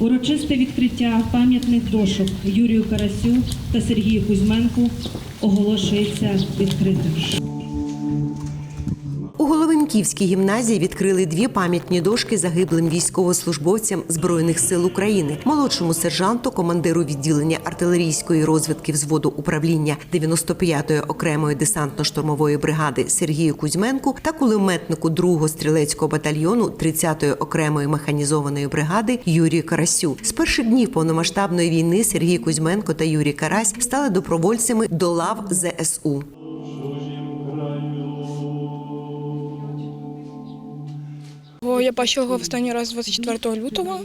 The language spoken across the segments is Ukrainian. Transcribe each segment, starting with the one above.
Урочисте відкриття пам'ятних дошок Юрію Карасю та Сергію Кузьменку оголошується відкритим. У Головинківській гімназії відкрили дві пам'ятні дошки загиблим військовослужбовцям Збройних сил України, молодшому сержанту, командиру відділення артилерійської розвідки взводу управління 95-ї окремої десантно-штурмової бригади Сергію Кузьменку та кулеметнику 2-го стрілецького батальйону 30-ї окремої механізованої бригади Юрію Карасю. З перших днів повномасштабної війни Сергій Кузьменко та Юрій Карась стали добровольцями до лав ЗСУ. Бо я бачила його в останній раз 24 лютого,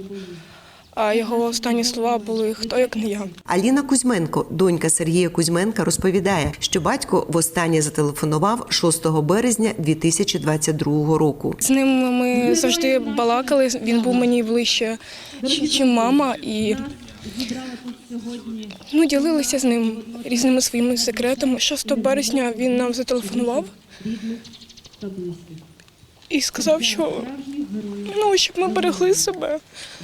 а його останні слова були хто як не я. Аліна Кузьменко, донька Сергія Кузьменка, розповідає, що батько востаннє зателефонував 6 березня 2022 року. З ним ми завжди балакали. Він був мені ближче, ніж мама, і ну, ділилися з ним різними своїми секретами. 6 березня він нам зателефонував і сказав, що ну, щоб ми берегли себе.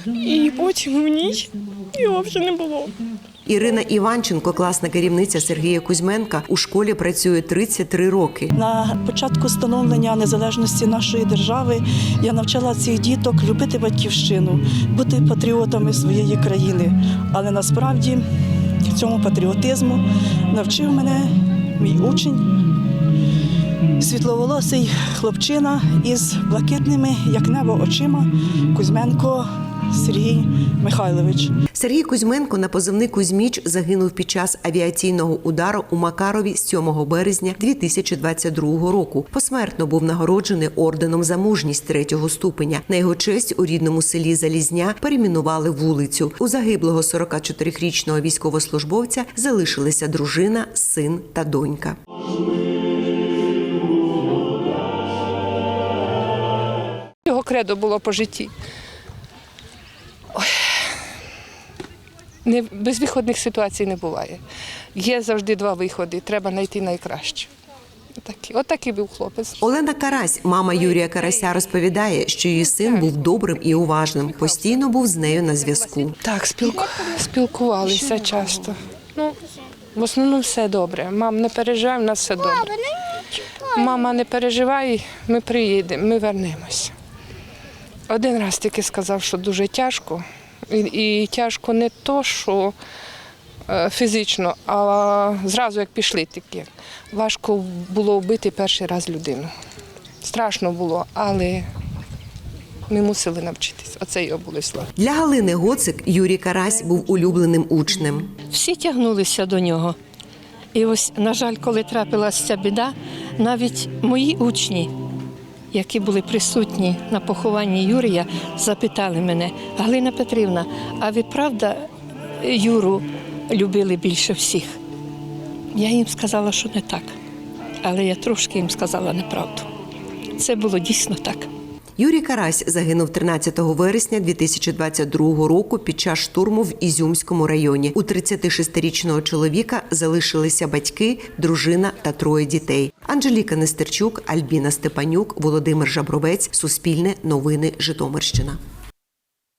І потім в ніч його вже не було. Ірина Іванченко, класна керівниця Сергія Кузьменка, у школі працює 33 роки. На початку становлення незалежності нашої держави я навчала цих діток любити батьківщину, бути патріотами своєї країни. Але насправді цьому патріотизму навчив мене мій учень, світловолосий хлопчина із блакитними, як небо, очима Кузьменко Сергій Михайлович. Сергій Кузьменко на позивний Кузьміч загинув під час авіаційного удару у Макарові 7 березня 2022 року. Посмертно був нагороджений орденом за мужність третього ступеня. На його честь у рідному селі Залізня перейменували вулицю. У загиблого 44-річного військовослужбовця залишилися дружина, син та донька. Кредо було по житті. Ой. Не, безвиходних ситуацій не буває. Є завжди два виходи, треба знайти найкраще. Отакий, отакий був хлопець. Олена Карась, мама Юрія Карася, розповідає, що її син був добрим і уважним. Постійно був з нею на зв'язку. Так, спілку... спілкувалися часто. Ну, в основному все добре. Мам, не переживай, в нас все добре. Мама, не переживай, ми приїдемо, ми вернемось. Один раз тільки сказав, що дуже тяжко. І, і тяжко не то, що е, фізично, а зразу як пішли тільки. Важко було вбити перший раз людину. Страшно було, але ми мусили навчитись. Оце його були слова. Для Галини Гоцик Юрій Карась був улюбленим учнем. всі тягнулися до нього. І ось, на жаль, коли трапилася ця біда, навіть мої учні, які були присутні на похованні Юрія, запитали мене, Галина Петрівна, а ви правда Юру любили більше всіх? Я їм сказала, що не так. Але я трошки їм сказала неправду. Це було дійсно так. Юрій Карась загинув 13 вересня 2022 року під час штурму в Ізюмському районі. У 36-річного чоловіка залишилися батьки, дружина та троє дітей. Анжеліка Нестерчук, Альбіна Степанюк, Володимир Жабровець. Суспільне новини Житомирщина.